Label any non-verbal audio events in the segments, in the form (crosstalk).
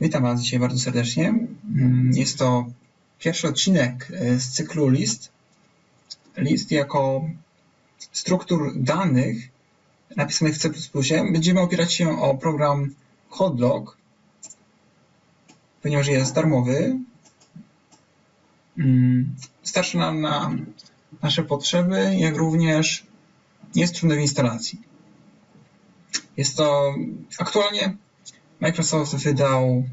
Witam Was dzisiaj bardzo serdecznie. Mm, Jest to pierwszy odcinek e, z cyklu list. List jako struktur danych napisanych w C++. Będziemy opierać się o program CodeLog, ponieważ jest darmowy. Mm, Starczy nam na nasze potrzeby, jak również jest trudny w instalacji. Jest to aktualnie Microsoft wydał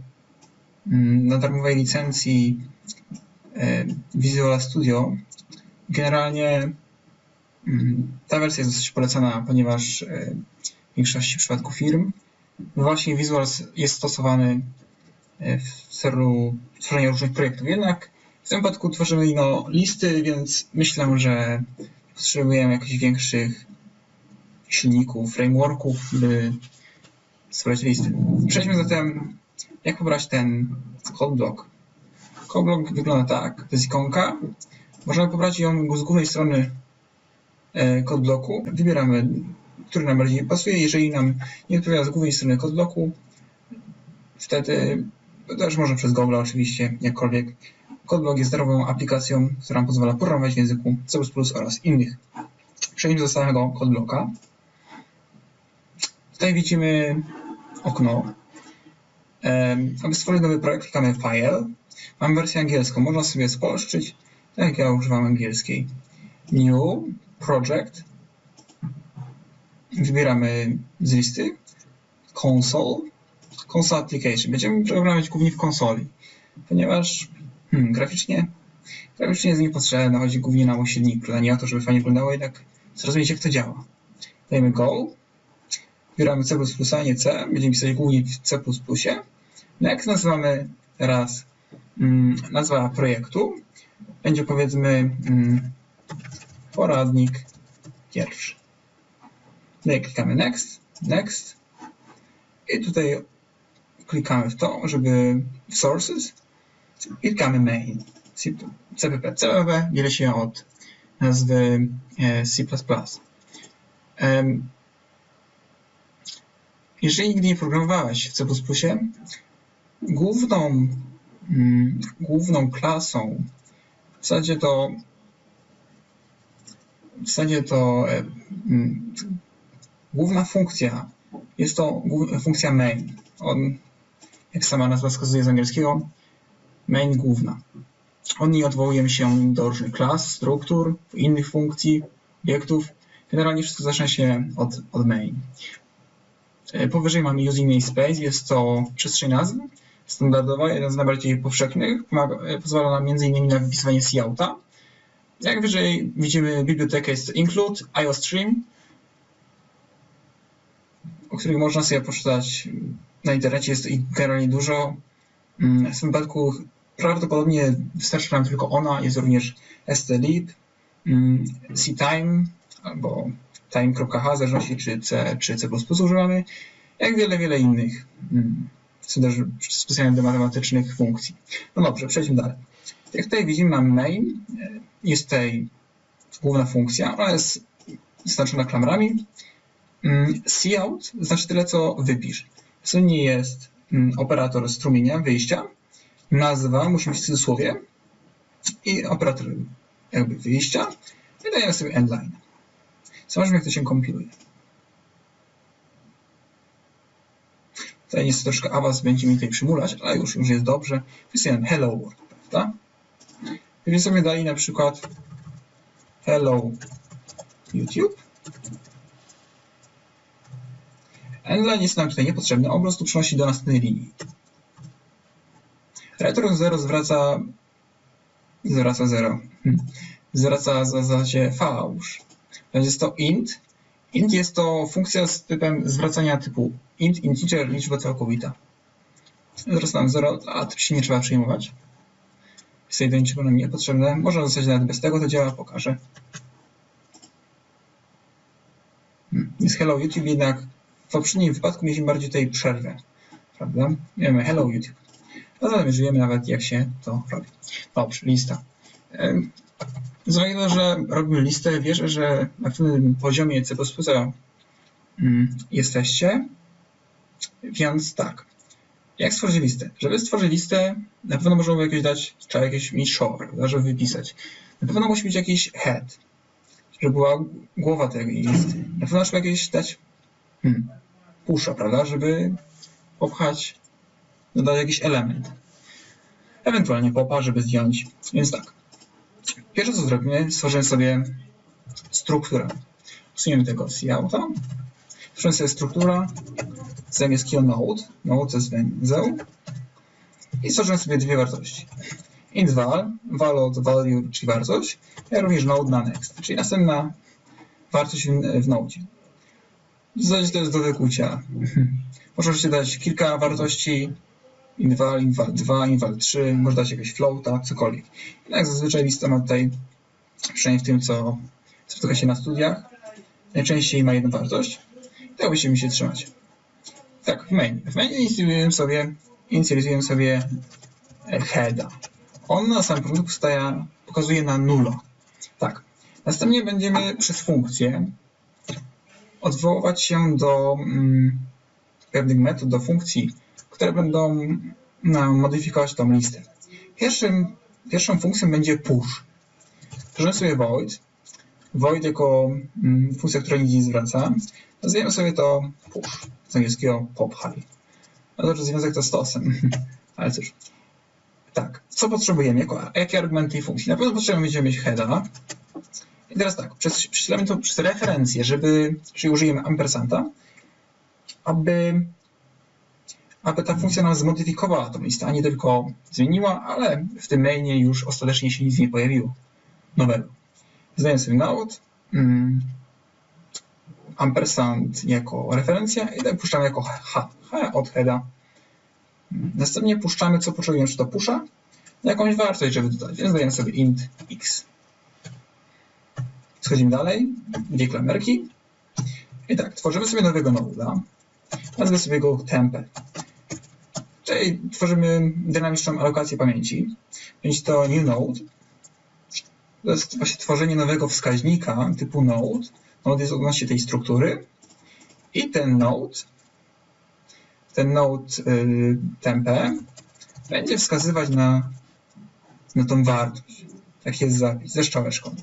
mm, na darmowej licencji e, Visual Studio. Generalnie mm, ta wersja jest dosyć polecana, ponieważ e, w większości przypadków firm właśnie Visual jest stosowany e, w celu tworzenia różnych projektów. Jednak w tym wypadku tworzymy no, listy, więc myślę, że potrzebujemy jakichś większych silników, frameworków, by stworzyć listy. Przejdźmy zatem, jak pobrać ten codeblock. Codeblock wygląda tak. To jest ikonka. Możemy pobrać ją z głównej strony e, codeblocku. Wybieramy, który nam bardziej pasuje. Jeżeli nam nie odpowiada z głównej strony codeblocku, wtedy też może przez Google oczywiście, jakkolwiek. Codeblock jest darmową aplikacją, która nam pozwala programować w języku C++ oraz innych. Przejdźmy do samego codeblocka. Tutaj widzimy okno. Aby stworzyć nowy projekt, klikamy File. Mam wersję angielską, można sobie spolszczyć, tak jak ja używam angielskiej. New, Project. Wybieramy z listy Console, Console Application. Będziemy programować głównie w konsoli, ponieważ hmm, graficznie, graficznie jest niepotrzebne, chodzi głównie nam o silnik, nie o to, żeby fajnie wyglądało, jednak zrozumieć jak to działa. Dajemy Go, wybieramy C++, a nie C, będziemy pisać głównie w C++. Next nazywamy teraz mm, nazwa projektu. Będzie powiedzmy mm, poradnik pierwszy. Tutaj klikamy next, next i tutaj klikamy w to, żeby w sources i klikamy main. CPP. CPP dzieli się od nazwy e, C++. Jeżeli nigdy nie programowałeś w C++, główną, mm, główną klasą, w zasadzie to, w zasadzie to e, mm, główna funkcja jest to funkcja main. On, jak sama nazwa wskazuje z angielskiego, main główna. Od niej odwołujemy się do różnych klas, struktur, innych funkcji, obiektów. Generalnie wszystko zaczyna się od, od main. E, Powyżej mamy using namespace, jest to przestrzeń nazw standardowa, jeden z najbardziej powszechnych. E, pozwala nam m.in. na wypisywanie couta. Jak wyżej widzimy bibliotekę jest include, iostream, o których można sobie poczytać na internecie, jest ich generalnie dużo. Mm, W tym wypadku prawdopodobnie wystarczy nam tylko ona, jest również stlib, mm, ctime albo time.h, w zależności czy C czy C++ używamy, jak wiele, wiele innych mm, specjalnie do matematycznych funkcji. No dobrze, przejdźmy dalej. Jak tutaj widzimy, mamy main, e, jest tutaj główna funkcja, ona jest zaznaczona klamrami. Mm, Cout znaczy tyle, co wypisz. W sumie jest mm, operator strumienia, wyjścia, nazwa musi być w cudzysłowie i operator jakby wyjścia i dajemy sobie endline. Zobaczmy, jak to się kompiluje. Tutaj niestety troszkę awans będzie mi tutaj przymulać, ale już, już jest dobrze. Wpisujemy hello world, prawda? Gdybyśmy sobie dali na przykład hello YouTube. Endline jest nam tutaj niepotrzebny, on po prostu przenosi do następnej linii. Return 0 zwraca zwraca 0. Hmm. Zwraca w zasadzie fałsz. Jest to int. Int jest to funkcja z typem zwracania typu int, integer, liczba całkowita. Zaraz nam 0, a tym się nie trzeba przejmować. Jest to niczego nam niepotrzebne. Można zostać nawet bez tego, to działa, pokażę. Hmm. Jest hello YouTube, jednak w poprzednim wypadku mieliśmy bardziej tutaj przerwę. Prawda? Wiemy hello YouTube. A zatem już wiemy nawet, jak się to robi. Dobrze, lista. Z to, że robimy listę, wierzę, że na pewnym poziomie C++ mm, jesteście. Więc tak. Jak stworzyć listę? Żeby stworzyć listę, na pewno możemy jakieś dać, trzeba jakieś mieć show, prawda, żeby wypisać. Na pewno musi być jakiś head, żeby była głowa tej listy. Na pewno trzeba jakieś dać hmm, pusha, prawda, żeby popchać, dodać jakiś element. Ewentualnie popa, żeby zdjąć. Więc tak. Pierwsze co zrobimy, stworzymy sobie strukturę. Usuniemy tego couta. Stworzymy sobie strukturę z angielskiego node. Node to jest węzeł. I stworzymy sobie dwie wartości. int val, val od value, czyli wartość, jak również node na next, czyli następna wartość w, w node. W zasadzie to jest do wykucia. Możecie dać kilka wartości, inval, inval 2, inval 3, może dać jakiegoś floata, cokolwiek. Jak zazwyczaj lista ma tutaj, przynajmniej w tym, co spotyka się na studiach, najczęściej ma jedną wartość. Tego byście się trzymać. Tak, w main. W main inicjalizujemy sobie, inicjalizujemy sobie e, heada. On na samym początku staje, pokazuje na nula. Tak. Następnie będziemy przez funkcję odwoływać się do mm, pewnych metod, do funkcji, które będą nam modyfikować tą listę. Pierwszym, pierwszą funkcją będzie push. Tworzymy sobie void. Void jako mm, funkcja, która nic nie zwraca. Nazwiemy sobie to push, z angielskiego popchaj. No dobrze, związek to stosem, (laughs) ale cóż. Tak, co potrzebujemy? Jako, jakie argumenty tej funkcji? Na pewno potrzebujemy mieć heada. I teraz tak, prześlemy to przez referencję, żeby, czyli użyjemy ampersanta, aby aby ta funkcja nam zmodyfikowała tą listę, a nie tylko zmieniła, ale w tym mainie już ostatecznie się nic nie pojawiło nowego. Zdajemy sobie node, um, ampersand jako referencja i tak puszczamy jako h, h od heada. Następnie puszczamy, co potrzebujemy, czy to pusza, jakąś wartość, żeby dodać, więc dajemy sobie int x. Schodzimy dalej, dwie klamerki i tak, tworzymy sobie nowego noda, nazwę sobie go tempę. Czyli tworzymy dynamiczną alokację pamięci. Będzie to new node. To jest właśnie tworzenie nowego wskaźnika typu node. Node jest odnośnie tej struktury. I ten node, ten node y, tempe będzie wskazywać na, na tą wartość. Tak jest zapis ze szczałeczką.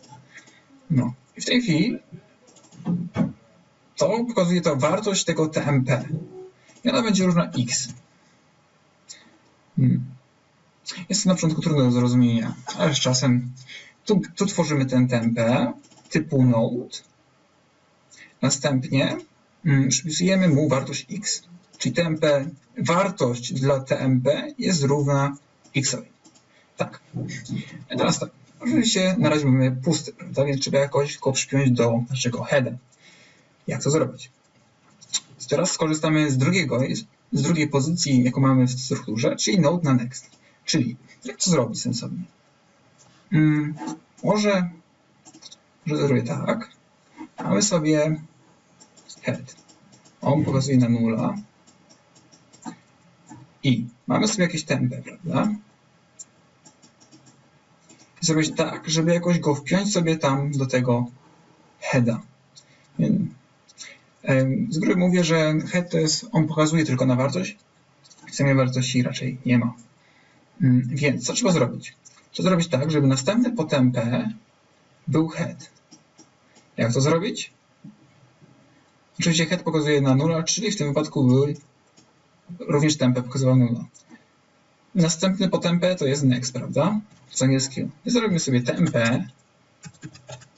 No. I w tej chwili to pokazuje to wartość tego TMP. I ona będzie równa x. Hmm. Jest to na początku trudne do zrozumienia, ale z czasem tu, tu tworzymy ten TMP typu node. Następnie hmm, przypisujemy mu wartość x, czyli TMP, wartość dla TMP jest równa xowi. Tak. I teraz tak. Oczywiście na razie mamy pusty, prawda? Więc trzeba jakoś go przypiąć do naszego heada. Jak to zrobić? Teraz skorzystamy z drugiego, z drugiej pozycji, jaką mamy w strukturze, czyli node na next. Czyli jak to zrobić sensownie? Hmm, może, może zrobię tak. Mamy sobie head. On pokazuje na nula. I mamy sobie jakieś tempę, prawda? I zrobić tak, żeby jakoś go wpiąć sobie tam do tego heada. Z góry mówię, że head to jest, on pokazuje tylko na wartość, w samej wartości raczej nie ma. Mm, więc co trzeba zrobić? Trzeba zrobić tak, żeby następny po tempę był head. Jak to zrobić? Oczywiście head pokazuje na 0, czyli w tym wypadku był również tempę pokazywał 0. Następny po tempę to jest next, prawda? Z angielskiego. Zrobimy sobie tempę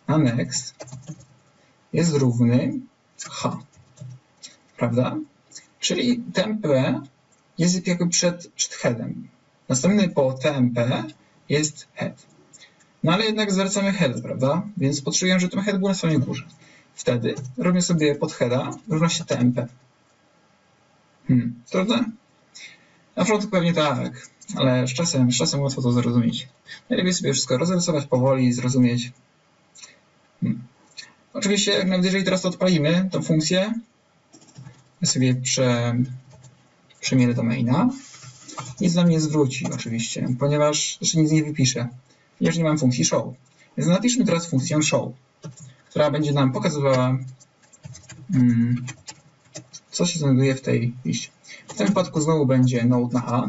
na next jest równy H. Prawda? Czyli TMP jest jakby przed, przed headem. Następny po TMP jest head. No ale jednak zwracamy head, prawda? Więc potrzebujemy, żeby ten head był na samej górze. Wtedy robię sobie pod heada równości TMP. Hmm, prawda? Na początku pewnie tak, ale z czasem, z czasem łatwo to zrozumieć. Najlepiej sobie wszystko rozrysować powoli, zrozumieć. Hmm. Oczywiście, nawet jeżeli teraz to odpalimy, tą funkcję, ja sobie prze, przemierę do maina, nic nam nie zwróci oczywiście, ponieważ jeszcze nic nie wypiszę, ponieważ nie mam funkcji show. Więc napiszmy teraz funkcję show, która będzie nam pokazywała, hmm, co się znajduje w tej liście. W tym wypadku znowu będzie Node na H.